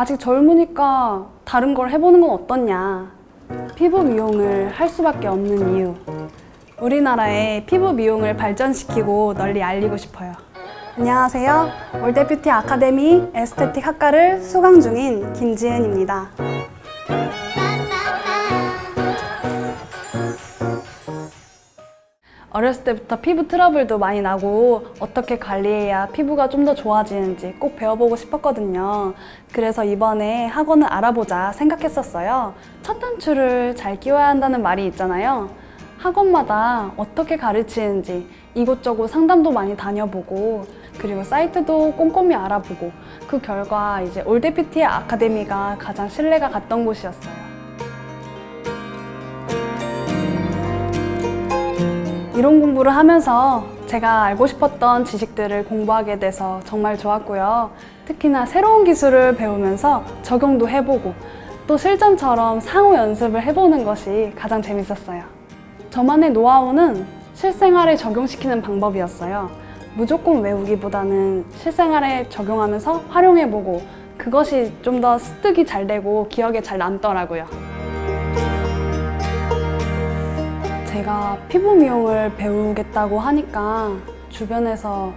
아직 젊으니까 다른 걸 해보는 건 어떻냐. 피부 미용을 할 수밖에 없는 이유. 우리나라의 피부 미용을 발전시키고 널리 알리고 싶어요. 안녕하세요. 올드뷰티 아카데미 에스테틱 학과를 수강 중인 김지은입니다. 어렸을 때부터 피부 트러블도 많이 나고 어떻게 관리해야 피부가 좀 더 좋아지는지 꼭 배워보고 싶었거든요. 그래서 이번에 학원을 알아보자 생각했었어요. 첫 단추를 잘 끼워야 한다는 말이 있잖아요. 학원마다 어떻게 가르치는지 이곳저곳 상담도 많이 다녀보고 그리고 사이트도 꼼꼼히 알아보고 그 결과 이제 올드피티 아카데미가 가장 신뢰가 갔던 곳이었어요. 이론 공부를 하면서 제가 알고 싶었던 지식들을 공부하게 돼서 정말 좋았고요. 특히나 새로운 기술을 배우면서 적용도 해보고 또 실전처럼 상호 연습을 해보는 것이 가장 재밌었어요. 저만의 노하우는 실생활에 적용시키는 방법이었어요. 무조건 외우기보다는 실생활에 적용하면서 활용해보고 그것이 좀 더 습득이 잘 되고 기억에 잘 남더라고요. 제가 피부 미용을 배우겠다고 하니까 주변에서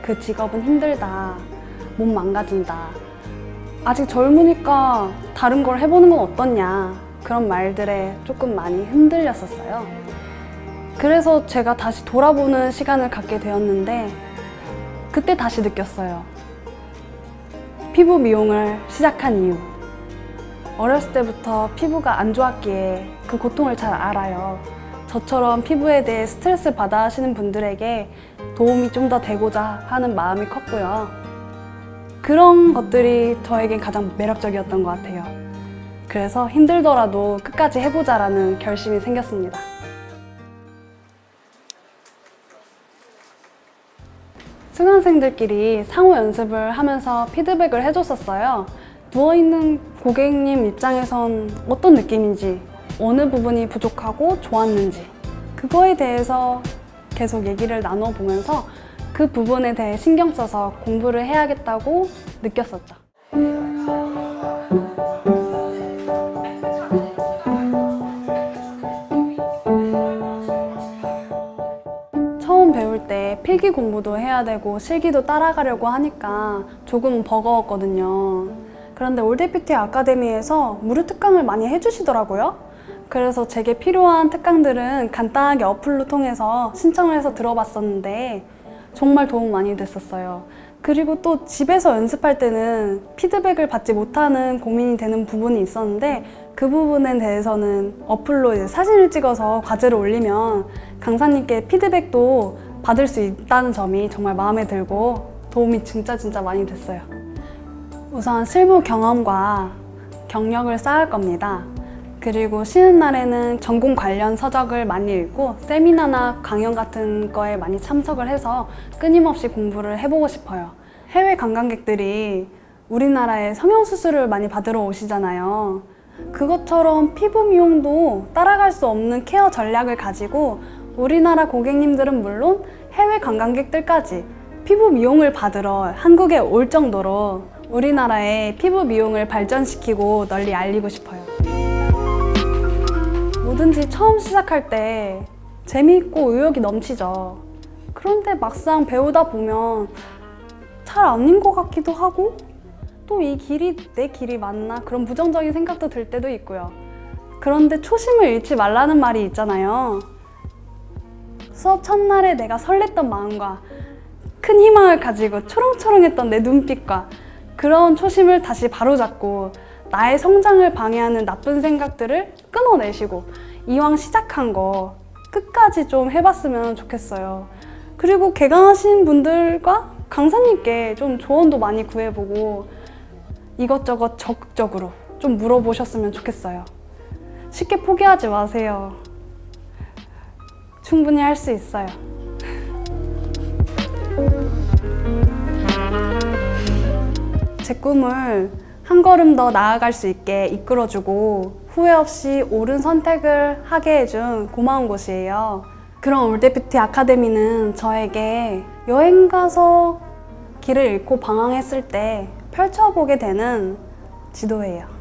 그 직업은 힘들다, 몸 망가진다, 아직 젊으니까 다른 걸 해보는 건 어떻냐, 그런 말들에 조금 많이 흔들렸었어요. 그래서 제가 다시 돌아보는 시간을 갖게 되었는데, 그때 다시 느꼈어요. 피부 미용을 시작한 이유. 어렸을 때부터 피부가 안 좋았기에 그 고통을 잘 알아요. 저처럼 피부에 대해 스트레스 받아 하시는 분들에게 도움이 좀 더 되고자 하는 마음이 컸고요. 그런 것들이 저에겐 가장 매력적이었던 것 같아요. 그래서 힘들더라도 끝까지 해보자라는 결심이 생겼습니다. 수강생들끼리 상호 연습을 하면서 피드백을 해줬었어요. 누워있는 고객님 입장에선 어떤 느낌인지, 어느 부분이 부족하고 좋았는지, 그거에 대해서 계속 얘기를 나눠보면서 그 부분에 대해 신경 써서 공부를 해야겠다고 느꼈었죠. 처음 배울 때 필기 공부도 해야 되고 실기도 따라가려고 하니까 조금은 버거웠거든요. 그런데 올드뷰티 아카데미에서 무료 특강을 많이 해주시더라고요. 그래서 제게 필요한 특강들은 간단하게 어플로 통해서 신청을 해서 들어봤었는데 정말 도움 많이 됐었어요. 그리고 또 집에서 연습할 때는 피드백을 받지 못하는 고민이 되는 부분이 있었는데 그 부분에 대해서는 어플로 이제 사진을 찍어서 과제를 올리면 강사님께 피드백도 받을 수 있다는 점이 정말 마음에 들고 도움이 진짜 진짜 많이 됐어요. 우선 실무 경험과 경력을 쌓을 겁니다. 그리고 쉬는 날에는 전공 관련 서적을 많이 읽고 세미나나 강연 같은 거에 많이 참석을 해서 끊임없이 공부를 해보고 싶어요. 해외 관광객들이 우리나라에 성형수술을 많이 받으러 오시잖아요. 그것처럼 피부 미용도 따라갈 수 없는 케어 전략을 가지고 우리나라 고객님들은 물론 해외 관광객들까지 피부 미용을 받으러 한국에 올 정도로 우리나라의 피부 미용을 발전시키고 널리 알리고 싶어요. 뭐든지 처음 시작할 때 재미있고 의욕이 넘치죠. 그런데 막상 배우다 보면 잘 아닌 것 같기도 하고 또 이 길이 내 길이 맞나 그런 부정적인 생각도 들 때도 있고요. 그런데 초심을 잃지 말라는 말이 있잖아요. 수업 첫날에 내가 설렜던 마음과 큰 희망을 가지고 초롱초롱했던 내 눈빛과 그런 초심을 다시 바로잡고 나의 성장을 방해하는 나쁜 생각들을 끊어내시고 이왕 시작한 거 끝까지 좀 해봤으면 좋겠어요. 그리고 개강하신 분들과 강사님께 좀 조언도 많이 구해보고 이것저것 적극적으로 좀 물어보셨으면 좋겠어요. 쉽게 포기하지 마세요. 충분히 할 수 있어요. 제 꿈을 한 걸음 더 나아갈 수 있게 이끌어주고 후회 없이 옳은 선택을 하게 해준 고마운 곳이에요. 그런 올드뷰티 아카데미는 저에게 여행 가서 길을 잃고 방황했을 때 펼쳐보게 되는 지도예요.